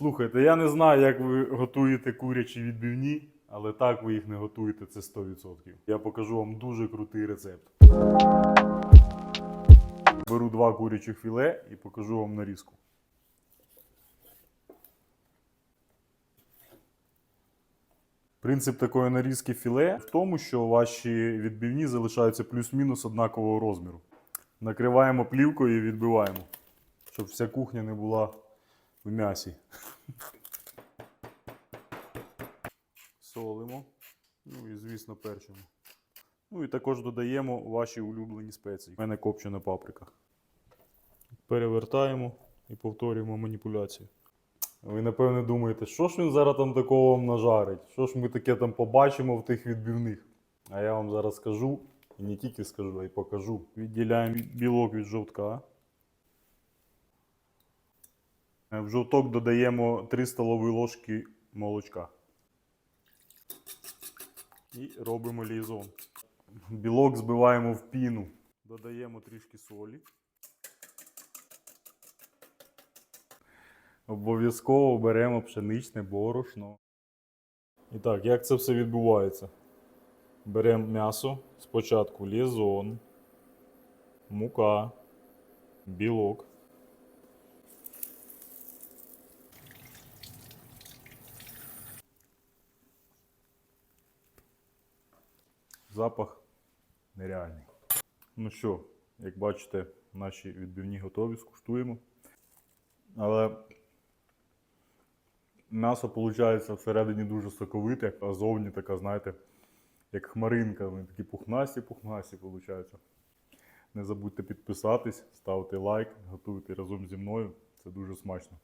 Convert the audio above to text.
Слухайте, я не знаю, як ви готуєте курячі відбивні, але так ви їх не готуєте, це 100%. Я покажу вам дуже крутий рецепт. Беру два курячих філе і покажу вам нарізку. Принцип такої нарізки філе в тому, що ваші відбивні залишаються плюс-мінус однакового розміру. Накриваємо плівкою і відбиваємо, щоб вся кухня не була в м'ясі. Солимо. Ну і, звісно, перчимо. Ну і також додаємо ваші улюблені спеції. У мене копчена паприка. Перевертаємо і повторюємо маніпуляцію. Ви напевне думаєте, що ж він зараз там такого вам нажарить? Що ж ми таке там побачимо в тих відбивних? А я вам зараз скажу, і не тільки скажу, а й покажу. Відділяємо білок від жовтка. Е, В жовток додаємо 3 столові ложки молочка. І робимо лізон. Білок збиваємо в піну. Додаємо трішки солі. Обов'язково беремо пшеничне борошно. І так, як це все відбувається? Беремо м'ясо, спочатку лізон, мука, білок. Запах нереальний. Ну що, як бачите, наші відбивні готові, скуштуємо. Але м'ясо виходить всередині дуже соковите, а зовні така, знаєте, як хмаринка. Вони такі пухнасті-пухнасті виходить. Не забудьте підписатись, ставити лайк, готуйте разом зі мною. Це дуже смачно.